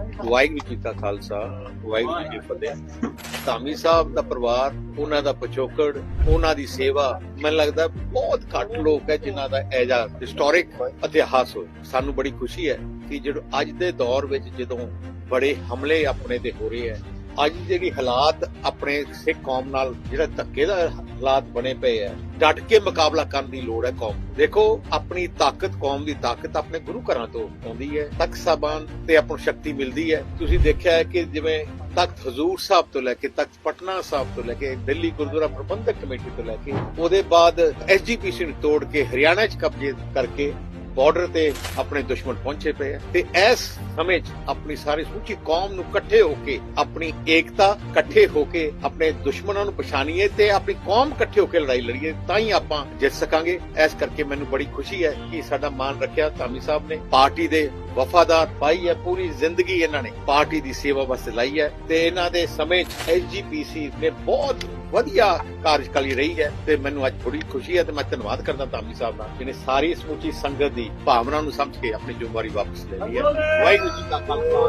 ਵਾਹਿਗੁਰੂ ਜੀ ਕਾ ਖਾਲਸਾ, ਵਾਹਿਗੁਰੂ ਜੀ ਫਤਿਹ। ਧਾਮੀ ਸਾਹਿਬ ਦਾ ਪਰਿਵਾਰ, ਉਹਨਾਂ ਦਾ ਪਿਛੋਕੜ, ਉਹਨਾਂ ਦੀ ਸੇਵਾ, ਮੈਨੂੰ ਲੱਗਦਾ ਬਹੁਤ ਘੱਟ ਲੋਕ ਹੈ ਜਿਨ੍ਹਾਂ ਦਾ ਐਜਾ ਹਿਸਟੋਰਿਕ ਇਤਿਹਾਸ ਹੋਏ ਸਾਨੂੰ ਬੜੀ ਖੁਸ਼ੀ ਹੈ ਕਿ ਜਦੋਂ ਅੱਜ ਦੇ ਦੌਰ ਵਿੱਚ ਜਦੋਂ ਬੜੇ ਹਮਲੇ ਆਪਣੇ ਤੇ ਹੋ ਰਹੇ ਹੈ ਅੱਜ ਜਿਹੜੀ ਹਾਲਾਤ ਆਪਣੇ ਸਿੱਖ ਕੌਮ ਨਾਲ, ਜਿਹੜਾ ਧੱਕੇ ਦਾ ਹਾਲਾਤ ਬਣੇ ਪਏ ਹੈ ਡਟ ਕੇ ਮੁਕਾਬਲਾ ਕਰਨ ਦੀ ਲੋੜ ਹੈ ਕੌਮ। ਦੇਖੋ, ਆਪਣੀ ਤਾਕਤ, ਕੌਮ ਦੀ ਤਾਕਤ ਆਪਣੇ ਗੁਰੂ ਘਰਾਂ ਤੋਂ ਆਉਂਦੀ ਹੈ। ਤਖਤ ਸਾਹਿਬਾਨ ਤੇ ਆਪਾਂ ਨੂੰ ਸ਼ਕਤੀ ਮਿਲਦੀ ਹੈ। ਤੁਸੀਂ ਦੇਖਿਆ ਹੈ ਕਿ ਜਿਵੇਂ ਤਖਤ ਹਜ਼ੂਰ ਸਾਹਿਬ ਤੋਂ ਲੈ ਕੇ, ਤਖਤ ਪਟਨਾ ਸਾਹਿਬ ਤੋਂ ਲੈ ਕੇ, ਦਿੱਲੀ ਗੁਰਦੁਆਰਾ ਪ੍ਰਬੰਧਕ ਕਮੇਟੀ ਤੋਂ ਲੈ ਕੇ, ਉਹਦੇ ਬਾਅਦ ਐਸਜੀਪੀਸੀ ਨੂੰ ਤੋੜ ਕੇ ਹਰਿਆਣਾ 'ਚ ਕਬਜ਼ੇ ਕਰਕੇ ਬਾਰਡਰ ਤੇ ਆਪਣੇ ਦੁਸ਼ਮਣ ਪਹੁੰਚੇ ਪਏ ਆ। ਤੇ ਇਸ ਸਮੇਂ 'ਚ ਆਪਣੀ ਸਾਰੀ ਸਮੁੱਚੀ ਕੌਮ ਨੂੰ ਇਕੱਠੇ ਹੋ ਕੇ, ਆਪਣੀ ਏਕਤਾ ਇਕੱਠੇ ਹੋ ਕੇ, ਆਪਣੇ ਦੁਸ਼ਮਣਾਂ ਨੂੰ ਪਛਾਣੀਏ ਤੇ ਆਪਣੀ ਕੌਮ ਇਕੱਠੇ ਹੋ ਕੇ ਲੜਾਈ ਲੜੀਏ, ਤਾਂ ਹੀ ਆਪਾਂ ਜਿੱਤ ਸਕਾਂਗੇ। ਇਸ ਕਰਕੇ ਮੈਨੂੰ ਬੜੀ ਖੁਸ਼ੀ ਹੈ ਕਿ ਸਾਡਾ ਮਾਨ ਰੱਖਿਆ ਧਾਮੀ ਸਾਹਿਬ ਨੇ। ਪਾਰਟੀ ਦੇ ਵਫਾਦਾਰ ਪਾਈ ਹੈ, ਪੂਰੀ ਜ਼ਿੰਦਗੀ ਇਹਨਾਂ ਨੇ ਪਾਰਟੀ ਦੀ ਸੇਵਾ ਵਾਸਤੇ ਲਾਈ ਹੈ ਤੇ ਇਹਨਾਂ ਦੇ ਸਮੇਂ 'ਚ ਐਸਜੀਪੀਸੀ ਨੇ ਬਹੁਤ ਵਧੀਆ ਕਾਰਜਕਾਲੀ ਰਹੀ ਹੈ ਤੇ ਮੈਨੂੰ ਅੱਜ ਥੋੜੀ ਖੁਸ਼ੀ ਹੈ ਤੇ ਮੈਂ ਧੰਨਵਾਦ ਕਰਦਾ ਧਾਮੀ ਸਾਹਿਬ ਦਾ, ਜਿਹਨੇ ਸਾਰੀ ਸਮੁੱਚੀ ਸੰਗਤ ਦੀ ਭਾਵਨਾ ਨੂੰ ਸਮਝ ਕੇ ਆਪਣੀ ਜ਼ਿੰਮੇਵਾਰੀ ਵਾਪਸ ਲੈ ਲਈ ਹੈ। ਵਾਹਿਗੁਰੂ ਜੀ ਕਾ ਖਾਲਸਾ।